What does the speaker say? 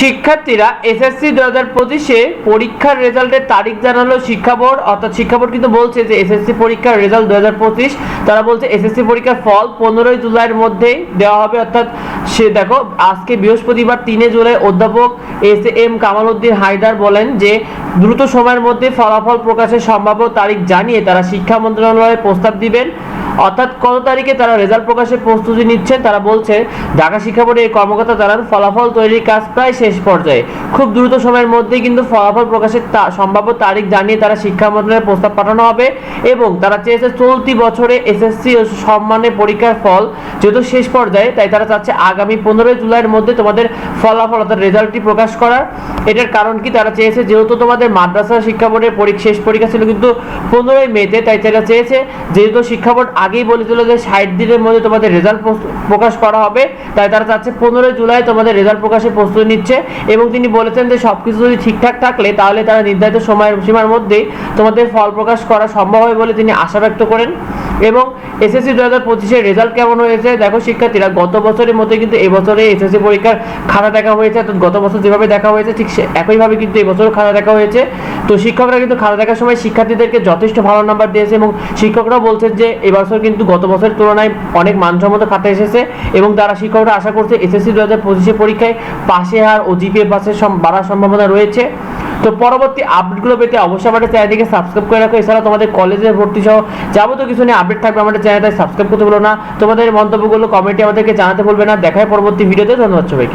শিক্ষার্থীরা এসএসসি দু হাজার পঁচিশে পরীক্ষার রেজাল্টের তারিখ জানালো শিক্ষা বোর্ড, অর্থাৎ শিক্ষা বোর্ড কিন্তু বলছে যে এসএসসি পরীক্ষার রেজাল্ট দু হাজার পঁচিশ, তারা বলছে এসএসসি পরীক্ষার ফল পনেরোই জুলাইয়ের মধ্যেই দেওয়া হবে, অর্থাৎ সে দেখো, আজকে বৃহস্পতিবার তিনে জুলাই অধ্যাপক এস এম কামাল উদ্দিন হায়দার বলেন যে দ্রুত সময়ের মধ্যে ফলাফল প্রকাশের সম্ভাব্য তারিখ জানিয়ে তারা শিক্ষা মন্ত্রণালয়ে প্রস্তাব দিবেন। অর্থাৎ কত তারিখে তারা রেজাল্ট প্রকাশের প্রস্তুতি নিচ্ছেন? তারা বলছে, ঢাকা শিক্ষা বোর্ডের কর্মকর্তা জানান ফলাফল তৈরির কাজ প্রায় শেষ পর্যায়ে। খুব দ্রুত সময়ের মধ্যেই কিন্তু ফলাফল প্রকাশের সম্ভাব্য তারিখ জানিয়ে তারা শিক্ষা মন্ত্রণালয়ে প্রস্তাব পাঠানো হবে এবং তারা চেয়েছে চলতি বছরে এসএসসি ও সম্মানের পরীক্ষার ফল যেহেতু শেষ পর্যায়ে, তাই তারা চাচ্ছে আগামী পনেরোই জুলাইয়ের মধ্যে তোমাদের ফলাফল অর্থাৎ রেজাল্টটি প্রকাশ করার। এটার কারণ কি? তারা চেয়েছে যেহেতু তোমাদের মাদ্রাসা শিক্ষা বোর্ডের শেষ পরীক্ষা ছিল কিন্তু পনেরোই মেতে, তাই তারা চেয়েছে যেহেতু শিক্ষা বোর্ড আগেই বলেছিল যে ষাট দিনের মধ্যে তোমাদের রেজাল্ট প্রকাশ করা হবে। তাই তারা চাচ্ছে পনেরোই জুলাই তোমাদের রেজাল্ট প্রকাশের প্রস্তুতি নিচ্ছে এবং তিনি বলেছেন যে সব কিছু যদি ঠিকঠাক থাকলে তাহলে তারা নির্ধারিত সময়ের সীমার মধ্যেই তোমাদের ফল প্রকাশ করা সম্ভব হবে বলে তিনি আশা ব্যক্ত করেন। এবং এসএসসি দু হাজার পঁচিশের রেজাল্ট কেমন হয়েছে? দেখো শিক্ষার্থীরা, গত বছরের মতো কিন্তু এবছরে এসএসসি পরীক্ষার খাতা দেখা হয়েছে। অর্থাৎ গত বছর যেভাবে দেখা হয়েছে, ঠিক একইভাবে কিন্তু এবছরও খাতা দেখা হয়েছে। তো শিক্ষকরা কিন্তু খাতা দেখার সময় শিক্ষার্থীদেরকে যথেষ্ট ভালো নাম্বার দিয়েছে এবং শিক্ষকরাও বলছেন যে এবছর কিন্তু গত বছরের তুলনায় অনেক মানসম্মত খাতা এসেছে এবং তারা শিক্ষকরা আশা করছে এসএসসি দু হাজার পঁচিশে পরীক্ষায় পাশে হার ও জিপিএ সম- বাড়ার সম্ভাবনা রয়েছে। তো পরবর্তী আপডেটগুলো পেতে অবশ্যই আমাদের চ্যানেলটিকে সাবস্ক্রাইব করে রাখো। এছাড়া তোমাদের কলেজে ভর্তি সহ যাবতীয় কিছু নিয়ে আপডেট থাকবে আমাদের চ্যানেলটা সাবস্ক্রাইব করতে ভুলো না। তোমাদের মন্তব্যগুলো কমেন্টে আমাদেরকে জানাতে ভুলবে না। দেখায় পরবর্তী ভিডিওতে ধন্যবাদ সবাইকে।